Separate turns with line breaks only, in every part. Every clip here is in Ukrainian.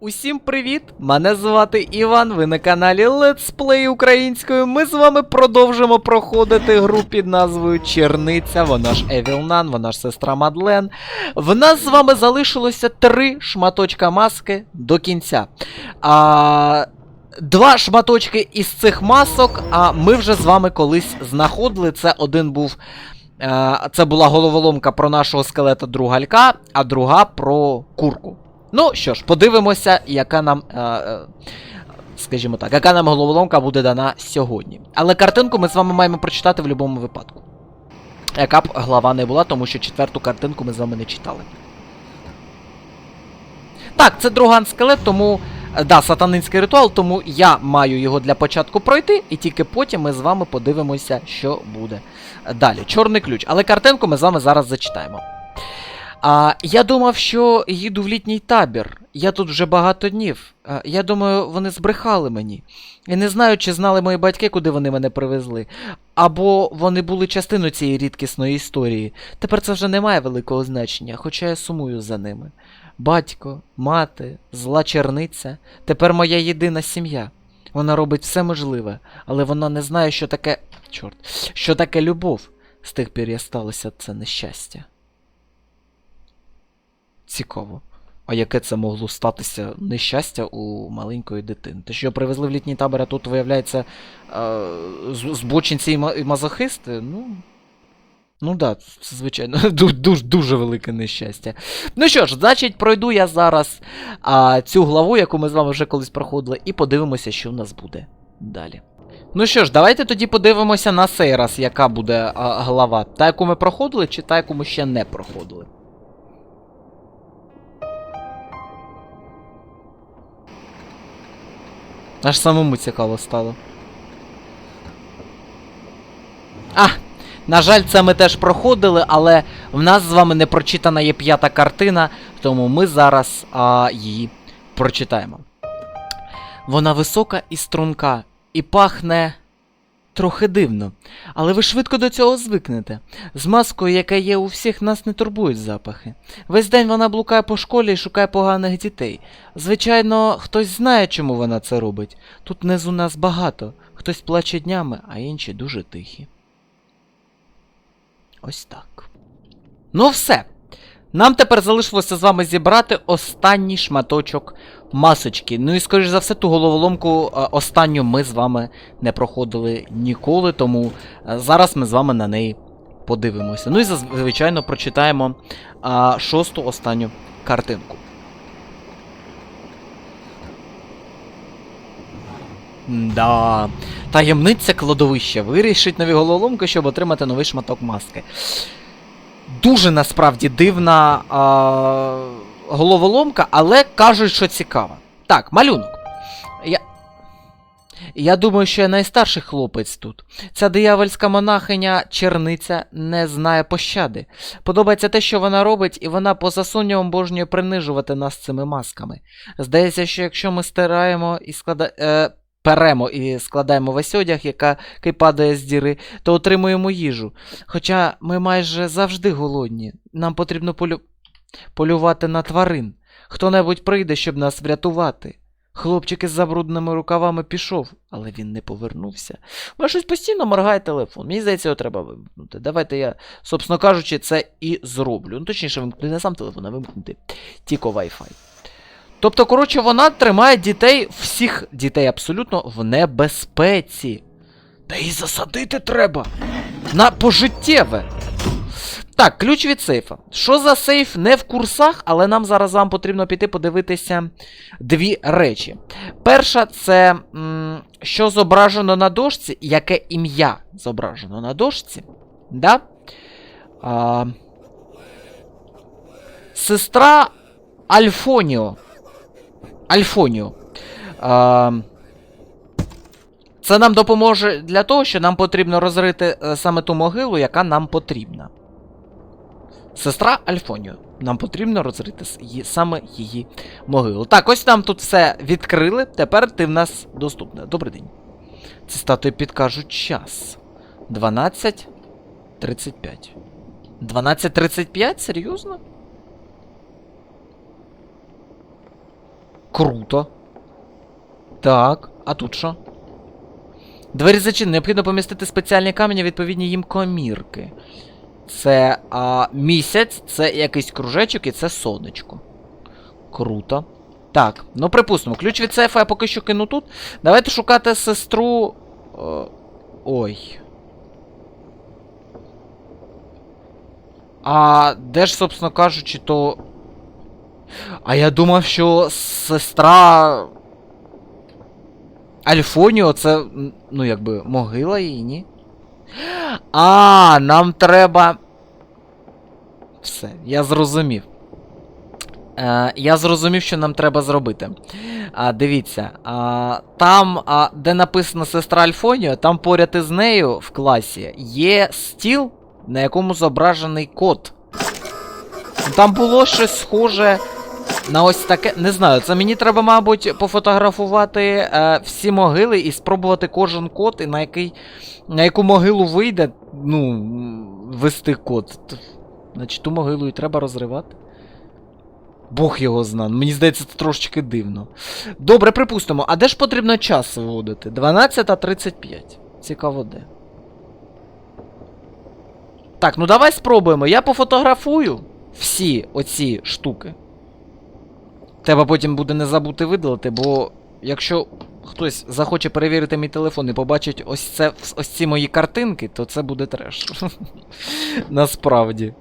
Усім привіт! Мене звати Іван. Ви на каналі Let's Play українською. Ми з вами продовжимо проходити гру під назвою Черниця. Вона ж Евілнан, вона ж сестра Мадлен. В нас з вами залишилося три шматочка маски до кінця. А... Два шматочки із цих масок, а ми вже з вами колись знаходили. Це один був. е, Це була головоломка про нашого скелета другалька, а друга про курку. Ну що ж, подивимося, яка нам. Е, е, скажімо так, яка нам головоломка буде дана сьогодні. Але картинку ми з вами маємо прочитати в будь-якому випадку. Яка б глава не була, тому що четверту картинку ми з вами не читали. Так, це друган скелет, тому. е, Да, сатанинський ритуал, тому я маю його для початку пройти, і тільки потім ми з вами подивимося, що буде далі. Чорний ключ. Але картинку ми з вами зараз зачитаємо. А, я думав, що їду в літній табір. Я тут вже багато днів. А, я думаю, вони збрехали мені. І не знаю, чи знали мої батьки, куди вони мене привезли. Або вони були частиною цієї рідкісної історії. Тепер це вже не має великого значення, хоча я сумую за ними. Батько, мати, зла черниця. Тепер моя єдина сім'я. Вона робить все можливе, але вона не знає, що таке. Чорт, що таке любов. З тих пір я сталося це нещастя. Цікаво. А яке це могло статися нещастя у маленької дитини? Те, що привезли в літній табір, а тут, виявляється, е, збочинці і мазохисти, ну. Ну да, це звичайно, дуже, дуже велике нещастя. Ну що ж, значить, пройду я зараз а, цю главу, яку ми з вами вже колись проходили, і подивимося, що в нас буде далі. Ну що ж, давайте тоді подивимося на цей раз, яка буде а, глава. Та, яку ми проходили, чи та, яку ми ще не проходили. Аж самому цікаво стало. А! На жаль, це ми теж проходили, але в нас з вами не прочитана є п'ята картина, тому ми зараз а, її прочитаємо. Вона висока і струнка, і пахне трохи дивно. Але ви швидко до цього звикнете. З маскою, яка є у всіх, нас не турбують запахи. Весь день вона блукає по школі і шукає поганих дітей. Звичайно, хтось знає, чому вона це робить. Тут внизу нас багато. Хтось плаче днями, а інші дуже тихі. Ось так. Ну все. Нам тепер залишилося з вами зібрати останній шматочок масочки. Ну і, скоріш за все, ту головоломку е, останню ми з вами не проходили ніколи, тому е, зараз ми з вами на неї подивимося. Ну і звичайно прочитаємо а, шосту останню картинку. Да. Таємниця кладовища. Вирішить нові головоломки, щоб отримати новий шматок маски. Дуже насправді дивна а, головоломка, але кажуть, що цікава. Так, малюнок. Я. Думаю, що я найстарший хлопець тут. Ця диявольська монахиня черниця не знає пощади. Подобається те, що вона робить, і вона поза сумнівом божньою принижувати нас цими масками. Здається, що якщо ми стираємо і склада... перемо і складаємо весь одяг, яка падає з діри, то отримуємо їжу. Хоча ми майже завжди голодні. Нам потрібно полю... полювати на тварин. Хто-небудь прийде, щоб нас врятувати. Хлопчик із забрудненими рукавами пішов, але він не повернувся. Мене щось постійно моргає телефон. Мені здається, його треба вимкнути. Давайте я, собственно кажучи, це і зроблю. Ну, точніше, вимкнути не сам телефон, а вимкнути тільки Wi-Fi. Тобто, коротше, вона тримає дітей, всіх дітей абсолютно в небезпеці. Та її засадити треба. На пожиттєве. Так, ключ від сейфа. Що за сейф не в курсах, але нам зараз вам потрібно піти подивитися дві речі. Перша це що зображено на дошці, яке ім'я зображено на дошці. Да? А, сестра Альфоніо. Альфоніо. А, це нам допоможе для того, що нам потрібно розрити е, саме ту могилу, яка нам потрібна. Сестра Альфоніо. Нам потрібно розрити саме її могилу. Так, ось нам тут все відкрили. Тепер ти в нас доступна. Добрий день. Ці статуї підкажуть час. 12.35. 12.35? Серйозно? Круто. Так, а тут що? Двері зачинені. Необхідно помістити спеціальні камені, відповідні їм комірки. Це а, місяць, це якийсь кружечок і це сонечко. Круто. Так, ну припустимо, ключ від сейфа я поки що кину тут. Давайте шукати сестру. Ой. А де ж, собственно кажучи, то. А я думав, що сестра. Альфоніо це. Ну, якби, могила її, ні? А, нам треба. Все, я зрозумів. Е, я зрозумів, що нам треба зробити. А, дивіться, а, там, а, де написано сестра Альфоніо, там поряд із нею в класі є стіл, на якому зображений кот. Там було щось схоже на ось таке. Не знаю, це мені треба, мабуть, пофотографувати е, всі могили і спробувати кожен код, і на який. На яку могилу вийде, ну, вести код. Значить, ту могилу і треба розривати. Бог його зна. Мені здається, це трошечки дивно. Добре, припустимо, а де ж потрібно час вводити? 12.35. Цікаво де. Так, ну давай спробуємо. Я пофотографую всі оці штуки. Треба потім буде не забути видалити, бо якщо хтось захоче перевірити мій телефон і побачить ось це ось ці мої картинки, то це буде треш. Насправді.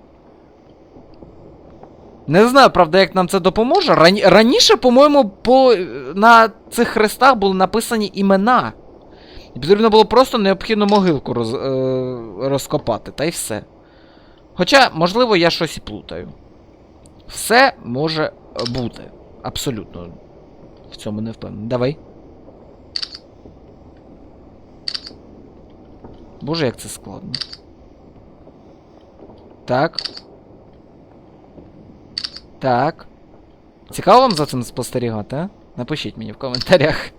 Не знаю, правда, як нам це допоможе. Рані... Раніше, по-моєму, по... на цих хрестах були написані імена. Потрібно було просто необхідно могилку роз... е... розкопати, та й все. Хоча, можливо, я щось і плутаю. Все може бути. Абсолютно. В цьому не впевнений. Давай. Боже, як це складно. Так. Так. Цікаво вам за цим спостерігати, а? Напишіть мені в коментарях.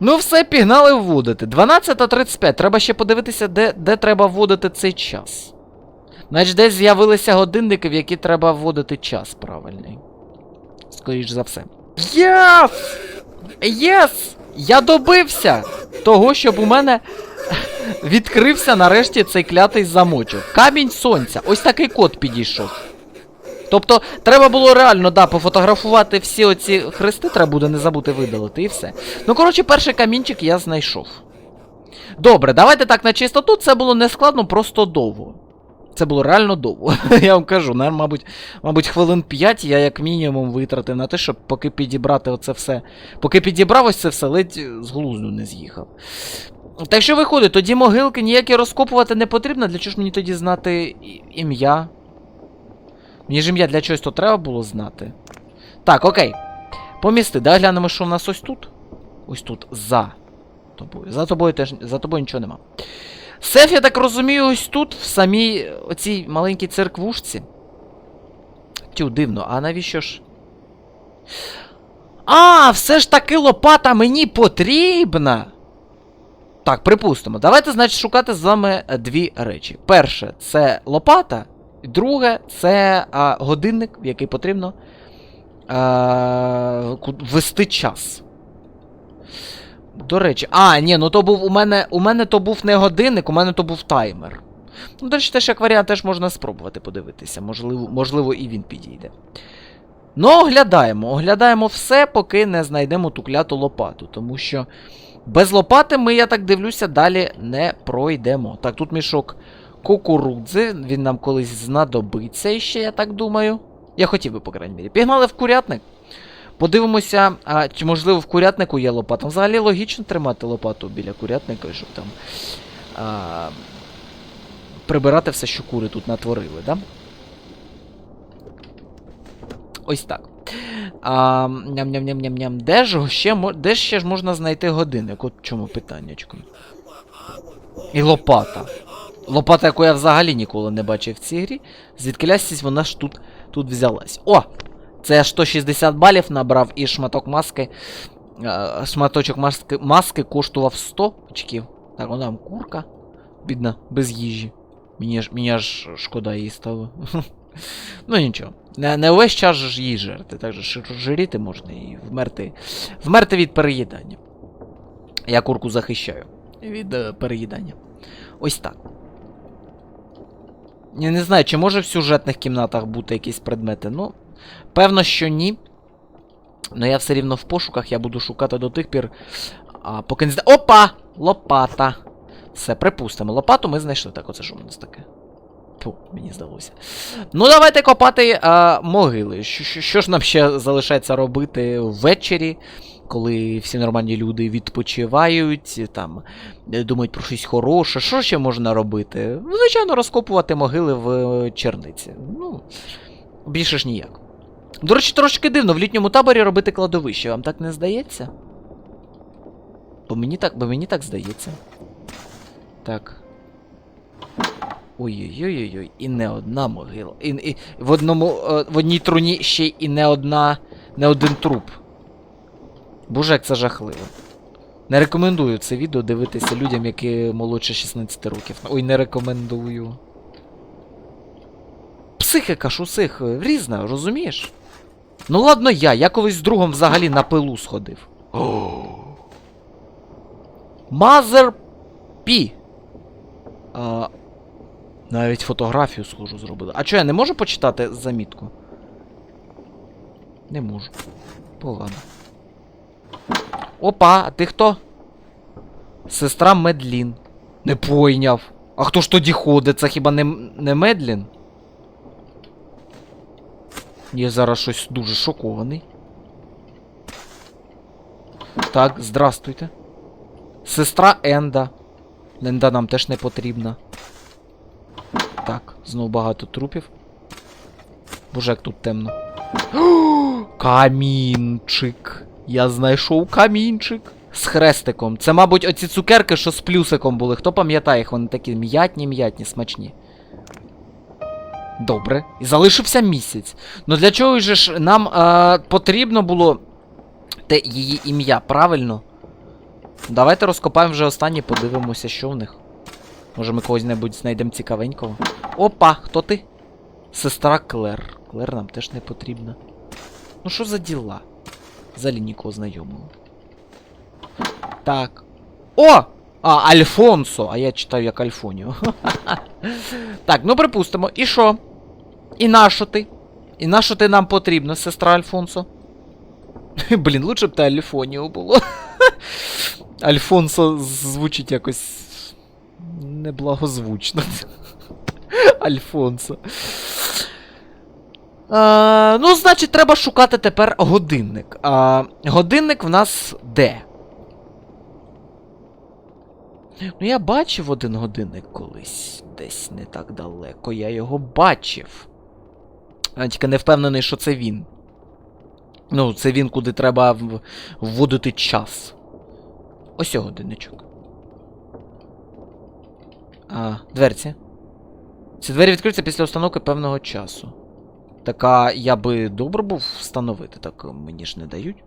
Ну, все, пігнали вводити. 12.35. Треба ще подивитися, де, де треба вводити цей час. Значить, десь з'явилися годинники, в які треба вводити час правильний. Скоріш за все. Єс! Єс! Я добився того, щоб у мене відкрився нарешті цей клятий замочок. Камінь сонця. Ось такий код підійшов. Тобто, треба було реально, да, пофотографувати всі оці хрести, треба буде не забути видалити і все. Ну, коротше, перший камінчик я знайшов. Добре, давайте так на чистоту. Це було не складно, просто довго. Це було реально довго. я вам кажу, наверное, мабуть, мабуть, хвилин 5 я як мінімум витратив на те, щоб поки підібрати оце все. Поки підібрав ось це все, ледь з глузду не з'їхав. Так що виходить, тоді могилки ніякі розкопувати не потрібно. Для чого ж мені тоді знати ім'я? Мені ж ім'я для чогось то треба було знати. Так, окей. Помісти, да, глянемо, що в нас ось тут. Ось тут, за тобою. За тобою теж за тобою нічого нема. Сеф, я так розумію, ось тут, в самій оцій маленькій церквушці. Тю, дивно, а навіщо ж? А, все ж таки лопата мені потрібна. Так, припустимо. Давайте, значить, шукати з вами е, дві речі. Перше, це лопата. Друге, це а, годинник, в який потрібно а, ку- ввести час. До речі, а, ні, ну то був у мене. У мене то був не годинник, у мене то був таймер. Ну, до речі, теж як варіант теж можна спробувати подивитися. Можливо, можливо, і він підійде. Ну, оглядаємо. Оглядаємо все, поки не знайдемо ту кляту лопату. Тому що без лопати ми, я так дивлюся, далі не пройдемо. Так, тут мішок кукурудзи, він нам колись знадобиться ще, я так думаю. Я хотів би, по крайній мірі. Пігнали в курятник. Подивимося, а, чи можливо в курятнику є лопата. Взагалі логічно тримати лопату біля курятника, щоб там а, прибирати все, що кури тут натворили, да? Ось так. А, ням-ням-ням-ням-ням. Де ж ще, де ще ж можна знайти годинник? От чому питаннячко. І лопата. Лопата, яку я взагалі ніколи не бачив в цій грі. Звідки вона ж тут, тут взялась. О! Це я 160 балів набрав і шматок маски. е, Шматочок маски, маски коштував 100 очків. Так, вона там курка. Бідна, без їжі. Мені ж, мені аж шкода її стало. Ну нічого. Не, не увесь час ж її жерти, так же жиріти можна і вмерти. Вмерти від переїдання. Я курку захищаю від е, переїдання. Ось так. Я не знаю, чи може в сюжетних кімнатах бути якісь предмети. Ну, певно, що ні. Но я все рівно в пошуках, я буду шукати до тих пір. А, поки не зда... Опа! Лопата! Все, припустимо. Лопату ми знайшли. Так, оце що у нас таке? Фу, мені здалося. Ну, давайте копати а, могили. Що, що, що ж нам ще залишається робити ввечері, коли всі нормальні люди відпочивають, там думають про щось хороше. Що ще можна робити? Ну, Звичайно, розкопувати могили в е, черниці. Ну, більше ж ніяк. До речі, трошки дивно в літньому таборі робити кладовище, вам так не здається? Бо мені так, бо мені так здається. Так. Ой-ой-ой-ой, і не одна могила. І, і в одному. е, в одній труні ще і не одна. не один труп. Боже, як це жахливо. Не рекомендую це відео дивитися людям, які молодше 16 років. Ой, не рекомендую. Психіка ж усіх різна, розумієш? Ну ладно я, я колись з другом взагалі на пилу сходив. Мазер Пі. А, навіть фотографію схожу зробили. А чо я не можу почитати замітку? Не можу. Погано. Опа, а ти хто? Сестра Медлін. Не пойняв. А хто ж тоді ходить? Це хіба не, не Медлін? Я зараз щось дуже шокований. Так, здрастуйте. Сестра Енда. Енда нам теж не потрібна. Так, знову багато трупів. Боже, як тут темно. Камінчик. Я знайшов камінчик. З хрестиком. Це, мабуть, оці цукерки, що з плюсиком були. Хто пам'ятає їх? Вони такі м'ятні, м'ятні, смачні. Добре. І залишився місяць. Ну для чого ж нам е, потрібно було те її ім'я, правильно? Давайте розкопаємо вже останнє, подивимося, що в них. Може ми когось-небудь знайдемо цікавенького. Опа, хто ти? Сестра Клер. Клер нам теж не потрібна. Ну що за діла? Взагалі нікого знайомого. Так. О! А, Альфонсо! А я читаю як Альфоніо. так, ну припустимо. І що? І нащо ти? І нащо ти нам потрібно, сестра Альфонсо? Блін, лучше б та Альфоніо було. Альфонсо звучить якось. неблагозвучно. Альфонсо. А, ну, значить, треба шукати тепер годинник. А, годинник в нас де? Ну, я бачив один годинник колись. Десь не так далеко. Я його бачив. А тільки не впевнений, що це він. Ну, це він, куди треба вводити час. Ось його годинничок. А, дверці. Ці двері відкриються після установки певного часу. Так, я би добре був встановити, так мені ж не дають.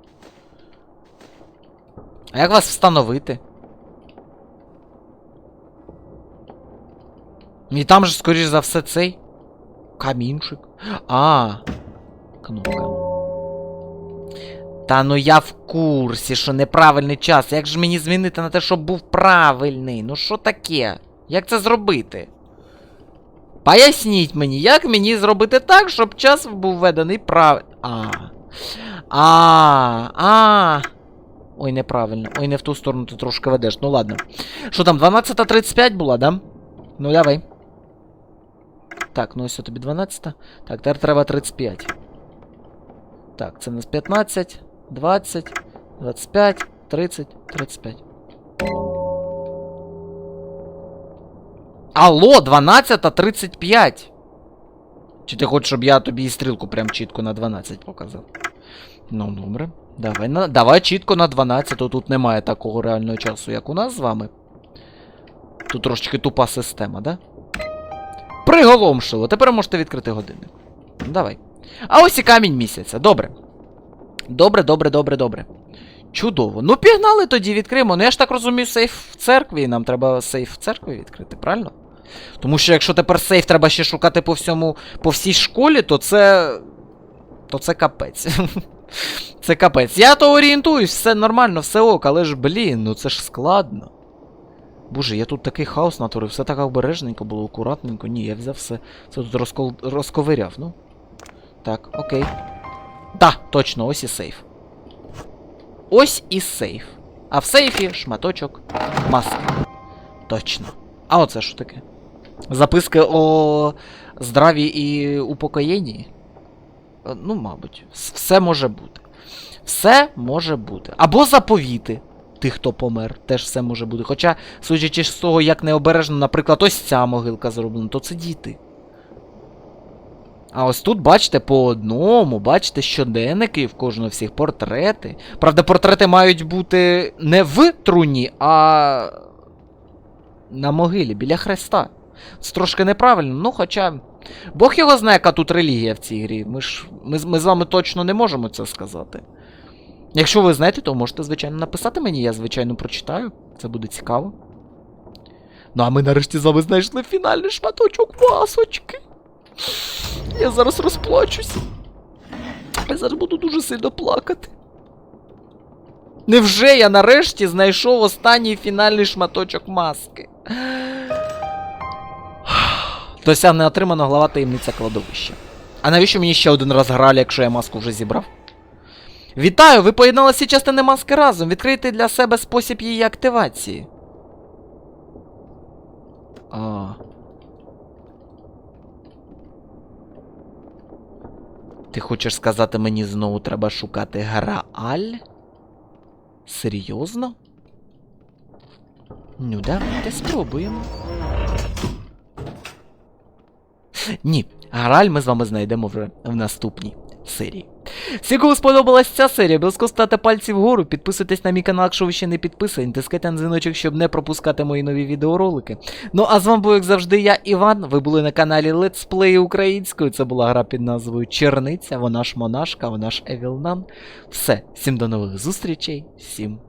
А як вас встановити? І там же, скоріш за все, цей. Камінчик. А. Кнопка. Та ну я в курсі, що неправильний час. Як же мені змінити на те, щоб був правильний? Ну що таке? Як це зробити? Поясніть мені, як мені зробити так, щоб час був введений правильно. А. А. А. Ой, неправильно. Ой, не в ту сторону ти трошки ведеш. Ну ладно. Що там, 12.35 була, да? Ну давай. Так, ну ось тобі 12. Так, тепер треба 35. Так, це у нас 15, 20, 25, 30, 35. Алло, 12.35. Чи ти хочеш, щоб я тобі і стрілку прям чітко на 12 показав? Ну, добре. Давай, на, давай чітко на 12, то тут немає такого реального часу, як у нас з вами. Тут трошечки тупа система, да? Приголомшило. Тепер можете відкрити годинник. Давай. А ось і камінь місяця. Добре. Добре, добре, добре, добре. Чудово. Ну, пігнали тоді відкриємо. Ну я ж так розумію, сейф в церкві. Нам треба сейф в церкві відкрити, правильно? Тому що якщо тепер сейф треба ще шукати по всьому, по всій школі, то це. То це капець. Це капець. Я то орієнтуюсь, все нормально, все ок, але ж, блін, ну це ж складно. Боже, я тут такий хаос натворив, все так обережненько було, акуратненько. Ні, я взяв все. Це тут розкол... розковиряв, ну. Так, окей. Та, точно, ось і сейф. Ось і сейф. А в сейфі шматочок маски. Точно. А оце що таке? Записки о здраві і упокоєнні? Е, Ну, мабуть, все може бути. Все може бути. Або заповіти тих, хто помер, теж все може бути. Хоча, судячи з того, як необережно, наприклад, ось ця могилка зроблена, то це діти. А ось тут, бачите, по одному, бачите, щоденники, в кожного всіх портрети. Правда, портрети мають бути не в труні, а на могилі, біля хреста. Це трошки неправильно, ну хоча. Бог його знає, яка тут релігія в цій грі. Ми ж ми, ми з вами точно не можемо це сказати. Якщо ви знаєте, то можете, звичайно, написати мені, я, звичайно, прочитаю. Це буде цікаво. Ну, а ми нарешті з вами знайшли фінальний шматочок масочки. Я зараз розплачусь. Я зараз буду дуже сильно плакати. Невже я нарешті знайшов останній фінальний шматочок маски? Досягне отримано глава таємниця кладовища. А навіщо мені ще один раз гралі, якщо я маску вже зібрав? Вітаю! Ви поєднали всі частини маски разом. Відкрийте для себе спосіб її активації. А. Ти хочеш сказати, мені знову треба шукати Грааль? Серйозно? Ну, давайте спробуємо. Ні, Грааль ми з вами знайдемо вже в наступній серії. Всім, кому сподобалась ця серія, обов'язково ставте пальці вгору, підписуйтесь на мій канал, якщо ви ще не підписані, тискайте на дзвіночок, щоб не пропускати мої нові відеоролики. Ну а з вами був, як завжди, я, Іван. Ви були на каналі Let's Play українською. Це була гра під назвою Черниця, вона ж монашка, вона ж Евілнан. Все, всім до нових зустрічей, всім